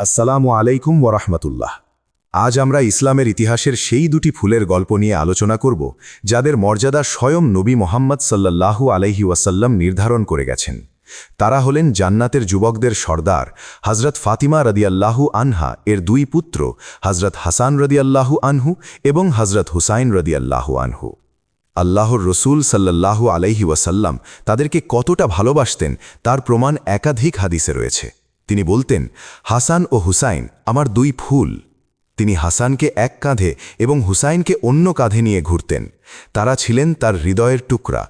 আসসালামু আলাইকুম ওরহমতুল্লাহ আজ আমরা ইসলামের ইতিহাসের সেই দুটি ফুলের গল্প নিয়ে আলোচনা করব, যাদের মর্যাদা স্বয়ং নবী মোহাম্মদ সাল্লাল্লাহু আলাইহি ওয়াসাল্লাম নির্ধারণ করে গেছেন। তারা হলেন জান্নাতের যুবকদের সর্দার হজরত ফাতিমা রদিয়াল্লাহু আনহা এর দুই পুত্র হজরত হাসান রদিয়াল্লাহু আনহু এবং হজরত হুসাইন রদিয়াল্লাহু আনহু। আল্লাহর রসুল সাল্লাল্লাহু আলাইহি ওয়াসাল্লাম তাদেরকে কতটা ভালোবাসতেন তার প্রমাণ একাধিক হাদিসে রয়েছে। তিনি বলতেন, হাসান ও হুসাইন আমার দুই ফুল। তিনি হাসানকে এক কাঁধে এবং হুসাইনকে অন্য কাঁধে নিয়ে ঘুরতেন। তারা ছিলেন তার হৃদয়ের টুকরা।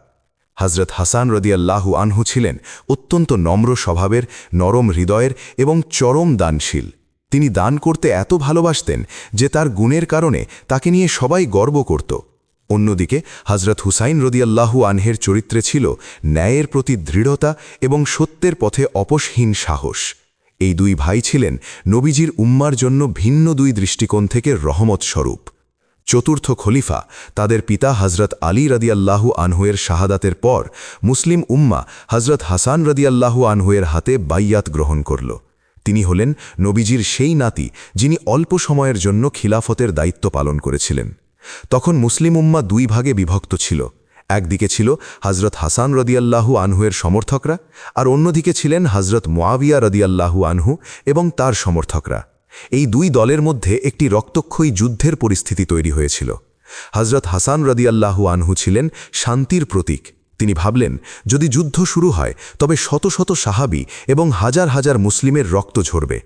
হজরত হাসান রদিয়াল্লাহু আনহু ছিলেন অত্যন্ত নম্র স্বভাবের, নরম হৃদয়ের এবং চরম দানশীল। তিনি দান করতে এত ভালোবাসতেন যে তার গুণের কারণে তাকে নিয়ে সবাই গর্ব করত। অন্যদিকে হজরত হুসাইন রদিয়াল্লাহু আনহের চরিত্রে ছিল ন্যায়ের প্রতি দৃঢ়তা এবং সত্যের পথে অপসহীন সাহস। এই দুই ভাই ছিলেন নবীজির উম্মার জন্য ভিন্ন দুই দৃষ্টিকোণ থেকে রহমত স্বরূপ। চতুর্থ খলিফা, তাদের পিতা হজরত আলী রদিয়াল্লাহু আনহুয়ের শাহাদাতের পর মুসলিম উম্মা হজরত হাসান রদিয়াল্লাহু আনহুয়ের হাতে বাইয়াত গ্রহণ করল। তিনি হলেন নবীজির সেই নাতি যিনি অল্প সময়ের জন্য খিলাফতের দায়িত্ব পালন করেছিলেন। তখন মুসলিম উম্মা দুই ভাগে বিভক্ত ছিল। একদিকে ছিল হজরত হাসান রদিয়াল্লাহু আনহুয়ের সমর্থকরা আর অন্যদিকে ছিলেন হজরত মোয়াবিয়া রদিয়াল্লাহু আনহু এবং তার সমর্থকরা। এই দুই দলের মধ্যে একটি রক্তক্ষয়ী যুদ্ধের পরিস্থিতি তৈরি হয়েছিল। হজরত হাসান রদিয়াল্লাহু আনহু ছিলেন শান্তির প্রতীক। তিনি ভাবলেন, যদি যুদ্ধ শুরু হয়, তবে শত শত সাহাবি এবং হাজার হাজার মুসলিমের রক্ত ঝরবে।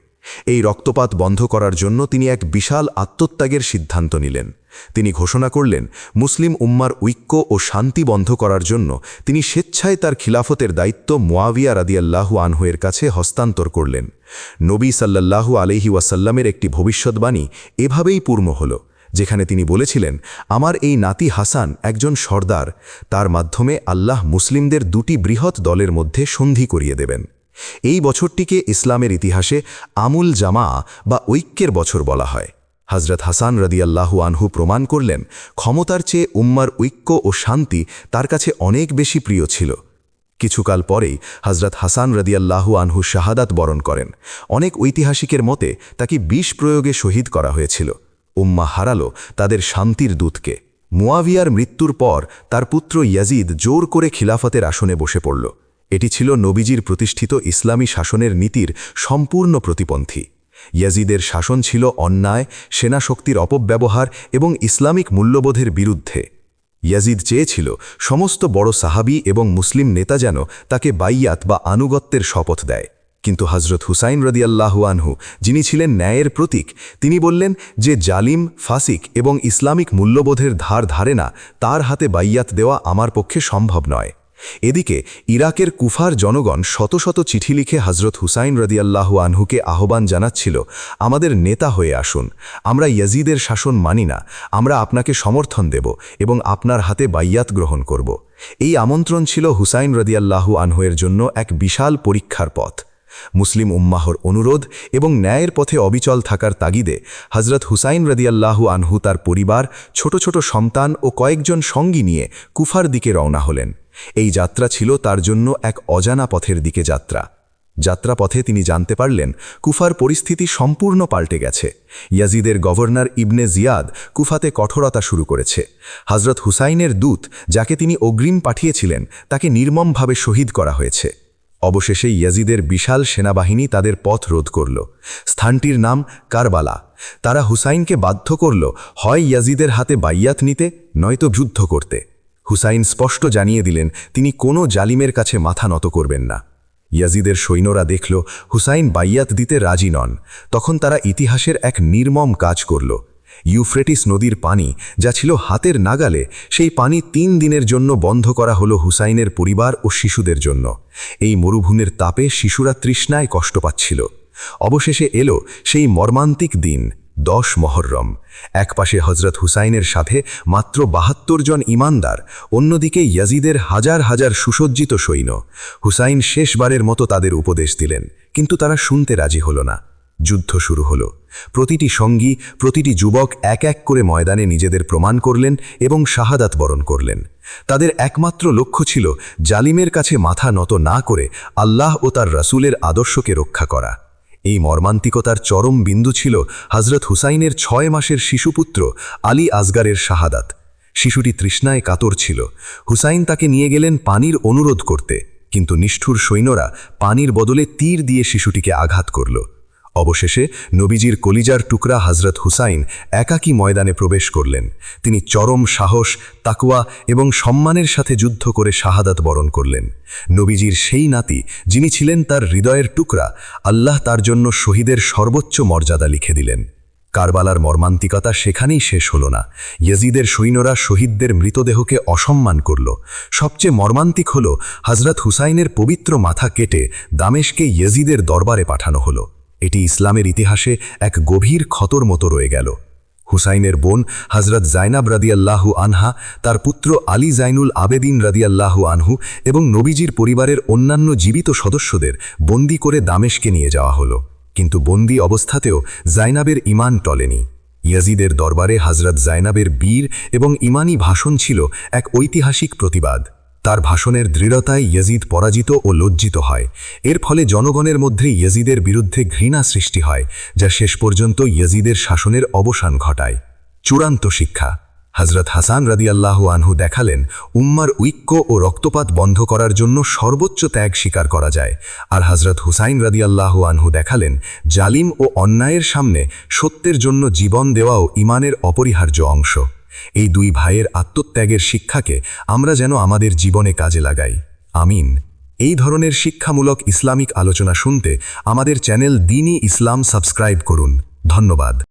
এই রক্তপাত বন্ধ করার জন্য তিনি এক বিশাল আত্মত্যাগের সিদ্ধান্ত নিলেন। তিনি ঘোষণা করলেন, মুসলিম উম্মার ঐক্য ও শান্তি বন্ধ করার জন্য তিনি স্বেচ্ছায় তার খিলাফতের দায়িত্ব মোয়াবিয়া রাদিয়াল্লাহু আনহুয়ের কাছে হস্তান্তর করলেন। নবী সাল্লাল্লাহু আলহি ওয়াসাল্লামের একটি ভবিষ্যৎবাণী এভাবেই পূর্ণ হল, যেখানে তিনি বলেছিলেন, আমার এই নাতি হাসান একজন সর্দার, তার মাধ্যমে আল্লাহ মুসলিমদের দুটি বৃহৎ দলের মধ্যে সন্ধি করিয়ে দেবেন। এই বছরটিকে ইসলামের ইতিহাসে আমুল জামা বা ঐক্যের বছর বলা হয়। হজরত হাসান রদিয়াল্লাহু আনহু প্রমাণ করলেন, ক্ষমতার চেয়ে উম্মার ঐক্য ও শান্তি তার কাছে অনেক বেশি প্রিয় ছিল। কিছুকাল পরেই হজরত হাসান রদিয়াল্লাহু আনহু শাহাদাত বরণ করেন। অনেক ঐতিহাসিকের মতে তাকে বিষ প্রয়োগে শহীদ করা হয়েছিল। উম্মা হারালো তাদের শান্তির দূতকে। মুয়াভিয়ার মৃত্যুর পর তার পুত্র ইয়াজিদ জোর করে খিলাফতের আসনে বসে পড়ল। এটি ছিল নবীজির প্রতিষ্ঠিত ইসলামী শাসনের নীতির সম্পূর্ণ প্রতিপন্থী। ইয়াজিদের শাসন ছিল অন্যায়, সেনাশক্তির অপব্যবহার এবং ইসলামিক মূল্যবোধের বিরুদ্ধে। ইয়াজিদ চেয়েছিল সমস্ত বড় সাহাবি এবং মুসলিম নেতা যেন তাকে বাইয়াত বা আনুগত্যের শপথ দেয়। কিন্তু হজরত হুসাইন রদিয়াল্লাহু আনহু, যিনি ছিলেন ন্যায়ের প্রতীক, তিনি বললেন যে জালিম, ফাসিক এবং ইসলামিক মূল্যবোধের ধার ধারে না, তার হাতে বাইয়াত দেওয়া আমার পক্ষে সম্ভব নয়। এদিকে ইরাকের কুফার জনগণ শত শত চিঠি লিখে হজরত হুসাইন রদিয়াল্লাহু আনহুকে আহ্বান জানাচ্ছিল, আমাদের নেতা হয়ে আসুন। আমরা ইয়াজিদের শাসন মানি না। আমরা আপনাকে সমর্থন দেব এবং আপনার হাতে বাইয়াত গ্রহণ করব। এই আমন্ত্রণ ছিল হুসাইন রদিয়াল্লাহু আনহুয়ের জন্য এক বিশাল পরীক্ষার পথ। মুসলিম উম্মাহর অনুরোধ এবং ন্যায়ের পথে অবিচল থাকার তাগিদে হজরত হুসাইন রদিয়াল্লাহু আনহু তার পরিবার, ছোট ছোট সন্তান ও কয়েকজন সঙ্গী নিয়ে কুফার দিকে রওনা হলেন। এই যাত্রা ছিল তার জন্য এক অজানা পথের দিকে যাত্রা। যাত্রাপথে তিনি জানতে পারলেন, কুফার পরিস্থিতি সম্পূর্ণ পাল্টে গেছে। ইয়াজিদের গভর্নর ইবনে জিয়াদ কুফাতে কঠোরতা শুরু করেছে। হজরত হুসাইনের দূত যাকে তিনি অগ্রিম পাঠিয়েছিলেন, তাকে নির্মমভাবে শহীদ করা হয়েছে। অবশেষে ইয়াজিদের বিশাল সেনাবাহিনী তাদের পথ রোধ করল। স্থানটির নাম কারবালা। তারা হুসাইনকে বাধ্য করল, হয় ইয়াজিদের হাতে বাইয়াত নিতে, নয়তো যুদ্ধ করতে। হুসাইন স্পষ্ট জানিয়ে দিলেন, তিনি কোনো জালিমের কাছে মাথা নত করবেন না। ইয়াজিদের সৈন্যরা দেখল, হুসাইন বাইয়াত দিতে রাজি নন। তখন তারা ইতিহাসের এক নির্মম কাজ করল। ইউফ্রেটিস নদীর পানি, যা ছিল হাতের নাগালে, সেই পানি তিন দিনের জন্য বন্ধ করা হলো হুসাইনের পরিবার ও শিশুদের জন্য। এই মরুভূমির তাপে শিশুরা তৃষ্ণায় কষ্ট পাচ্ছিল। অবশেষে এলো সেই মর্মান্তিক দিন। দশ মহরম। একপাশে হজরত হুসাইনের সাথে মাত্র বাহাত্তর জন ইমানদার, অন্যদিকে ইয়াজিদের হাজার হাজার সুসজ্জিত সৈন্য। হুসাইন শেষবারের মতো তাদের উপদেশ দিলেন, কিন্তু তারা শুনতে রাজি হল না। যুদ্ধ শুরু হল। প্রতিটি সঙ্গী, প্রতিটি যুবক এক এক করে ময়দানে নিজেদের প্রমাণ করলেন এবং শাহাদাত বরণ করলেন। তাদের একমাত্র লক্ষ্য ছিল জালিমের কাছে মাথা নত না করে আল্লাহ ও তার রাসূলের আদর্শকে রক্ষা করা। এই মর্মান্তিকতার চরম বিন্দু ছিল হজরত হুসাইনের ছয় মাসের শিশুপুত্র আলী আজগারের শাহাদাত। শিশুটি তৃষ্ণায় কাতর ছিল। হুসাইন তাকে নিয়ে গেলেন পানির অনুরোধ করতে, কিন্তু নিষ্ঠুর সৈন্যরা পানির বদলে তীর দিয়ে শিশুটিকে আঘাত করল। অবশেষে নবীজির কলিজার টুকরা হজরত হুসাইন একাকী ময়দানে প্রবেশ করলেন। তিনি চরম সাহস তাকুয়া এবং সম্মানের সাথে যুদ্ধ করে শাহাদাত বরণ করলেন। নবীজির সেই নাতি, যিনি ছিলেন তার হৃদয়ের টুকরা, আল্লাহ তার জন্য শহীদের সর্বোচ্চ মর্যাদা লিখে দিলেন। কারবালার মর্মান্তিকতা সেখানেই শেষ হল না। ইয়েজিদের সৈন্যরা শহীদদের মৃতদেহকে অসম্মান করল। সবচেয়ে মর্মান্তিক হল হজরত হুসাইনের পবিত্র মাথা কেটে দামেশকে ইয়েজিদের দরবারে পাঠানো হলো। এটি ইসলামের ইতিহাসে এক গভীর ক্ষতর মতো রয়ে গেল। হুসাইনের বোন হজরত জাইনাব রাদিয়াল্লাহু আনহা, তার পুত্র আলী জাইনুল আবেদিন রাদিয়াল্লাহু আনহু এবং নবীজির পরিবারের অন্যান্য জীবিত সদস্যদের বন্দি করে দামেশকে নিয়ে যাওয়া হলো। কিন্তু বন্দি অবস্থাতেও জাইনাবের ইমান টলেনি। ইয়াজিদের দরবারে হজরত জাইনাবের বীর এবং ইমানি ভাষণ ছিল এক ঐতিহাসিক প্রতিবাদ। তার ভাষণের দৃঢ়তায় ইয়েজিদ পরাজিত ও লজ্জিত হয়। এর ফলে জনগণের মধ্যে ইয়েজিদের বিরুদ্ধে ঘৃণা সৃষ্টি হয়, যা শেষ পর্যন্ত ইয়েজিদের শাসনের অবসান ঘটায়। চূড়ান্ত শিক্ষা। হজরত হাসান রাদিয়াল্লাহু আনহু দেখালেন, উম্মার ঐক্য ও রক্তপাত বন্ধ করার জন্য সর্বোচ্চ ত্যাগ স্বীকার করা যায়। আর হজরত হুসাইন রাদিয়াল্লাহু আনহু দেখালেন, জালিম ও অন্যায়ের সামনে সত্যের জন্য জীবন দেওয়াও ইমানের অপরিহার্য অংশ। এই দুই ভাইয়ের আত্মত্যাগের শিক্ষাকে আমরা যেন আমাদের জীবনে কাজে লাগাই। আমিন। এই ধরনের শিক্ষামূলক ইসলামিক আলোচনা শুনতে আমাদের চ্যানেল দিনই ইসলাম সাবস্ক্রাইব করুন। ধন্যবাদ।